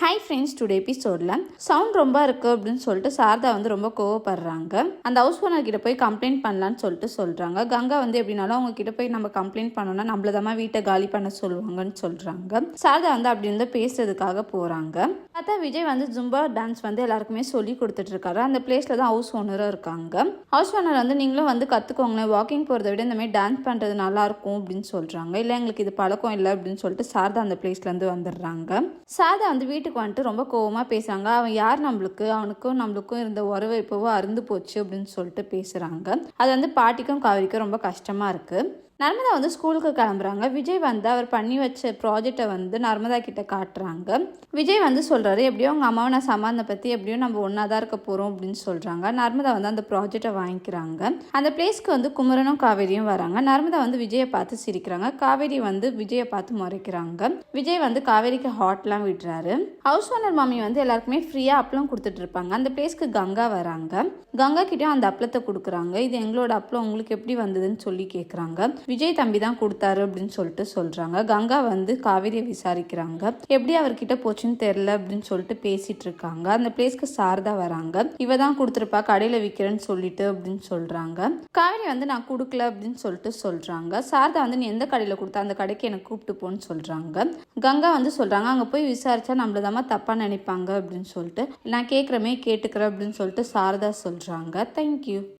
Hi friends today எபிசோடில் sound ரொம்ப இருக்குது அப்படின்னு சொல்லிட்டு சாரதா வந்து ரொம்ப கோவப்படுறாங்க. அந்த ஹவுஸ் ஓனர் கிட்ட போய் கம்ப்ளைண்ட் பண்ணலான்னு சொல்லிட்டு சொல்கிறாங்க கங்கா வந்து எப்படினாலும் அவங்க கிட்ட போய் நம்ம கம்ப்ளைண்ட் பண்ணோம்னா நம்மளதாம்மா வீட்டை காலி பண்ண சொல்லுவாங்கன்னு சொல்கிறாங்க சாரதா வந்து அப்படி இருந்து பேசுறதுக்காக போகிறாங்க பார்த்தா விஜய் வந்து ஜும்பா டான்ஸ் வந்து எல்லாருக்குமே சொல்லி கொடுத்துட்டு இருக்காரு. அந்த பிளேஸில் தான் ஹவுஸ் ஓனரும் இருக்காங்க. ஹவுஸ் ஓனர் வந்து நீங்களும் வந்து கற்றுக்கோங்களேன் வாக்கிங் போகிறத விட இந்த மாதிரி டான்ஸ் பண்ணுறது நல்லாயிருக்கும் அப்படின்னு சொல்கிறாங்க இல்லை எங்களுக்கு இது பழக்கம் இல்லை அப்படின்னு சொல்லிட்டு சாரதா அந்த பிளேஸ்லேருந்து வந்துடுறாங்க. சாரதா வந்து வீட்டு வீட்டுக்கு வந்துட்டு ரொம்ப கோவமாக பேசுகிறாங்க அவன் யார் நம்மளுக்கு? அவனுக்கும் நம்மளுக்கும் இருந்த உறவு இப்போவோ அருந்து போச்சு அப்படின்னு சொல்லிட்டு பேசுகிறாங்க அது வந்து பாட்டிக்கும் காவிரிக்கும் ரொம்ப கஷ்டமாக இருக்குது நர்மதா வந்து ஸ்கூலுக்கு கிளம்புறாங்க. விஜய் வந்து அவர் பண்ணி வச்ச ப்ராஜெக்டை வந்து நர்மதா கிட்ட காட்டுறாங்க. விஜய் வந்து சொல்கிறாரு எப்படியோ அவங்க அம்மாவை நான் பற்றி எப்படியோ நம்ம ஒன்றா தான் இருக்க போகிறோம் அப்படின்னு சொல்கிறாங்க நர்மதா வந்து அந்த ப்ராஜெக்டை வாங்கிக்கிறாங்க. அந்த பிளேஸ்க்கு வந்து குமரனும் காவேரியும் வராங்க. நர்மதா வந்து விஜயை பார்த்து சிரிக்கிறாங்க. காவேரி வந்து விஜயை பார்த்து முறைக்கிறாங்க. விஜய் வந்து காவேரிக்கு ஹாட்லாம் விடுறாரு. ஹவுஸ் ஓனர் மாமி வந்து எல்லாருக்குமே ஃப்ரீயாக அப்பளம் கொடுத்துட்டு இருப்பாங்க. அந்த பிளேஸ்க்கு கங்கா வராங்க. கங்கா கிட்டயும் அந்த அப்பளத்தை கொடுக்குறாங்க. இது எங்களோட அப்பளம் உங்களுக்கு எப்படி வந்ததுன்னு சொல்லி கேட்குறாங்க விஜய் தம்பி தான் கொடுத்தாரு அப்படின்னு சொல்லிட்டு சொல்றாங்க. கங்கா வந்து காவேரியை விசாரிக்கிறாங்க. எப்படி அவர்கிட்ட போச்சுன்னு தெரியல அப்படின்னு சொல்லிட்டு பேசிட்டு இருக்காங்க. அந்த பிளேஸ்க்கு சாரதா வராங்க. இவ தான் கொடுத்துருப்பா கடையில விற்கிறேன்னு சொல்லிட்டு அப்படின்னு சொல்றாங்க. காவேரி வந்து நான் கொடுக்கல அப்படின்னு சொல்லிட்டு சொல்றாங்க. சாரதா வந்து நீ எந்த கடையில கொடுத்தா அந்த கடைக்கு எனக்கு கூப்பிட்டு போன்னு சொல்றாங்க. கங்கா வந்து சொல்றாங்க அங்க போய் விசாரிச்சா நம்மளதாம தப்பா நினைப்பாங்க அப்படின்னு சொல்லிட்டு நான் கேட்குறமே கேட்டுக்கிறேன் அப்படின்னு சொல்லிட்டு சாரதா சொல்றாங்க. தேங்க்யூ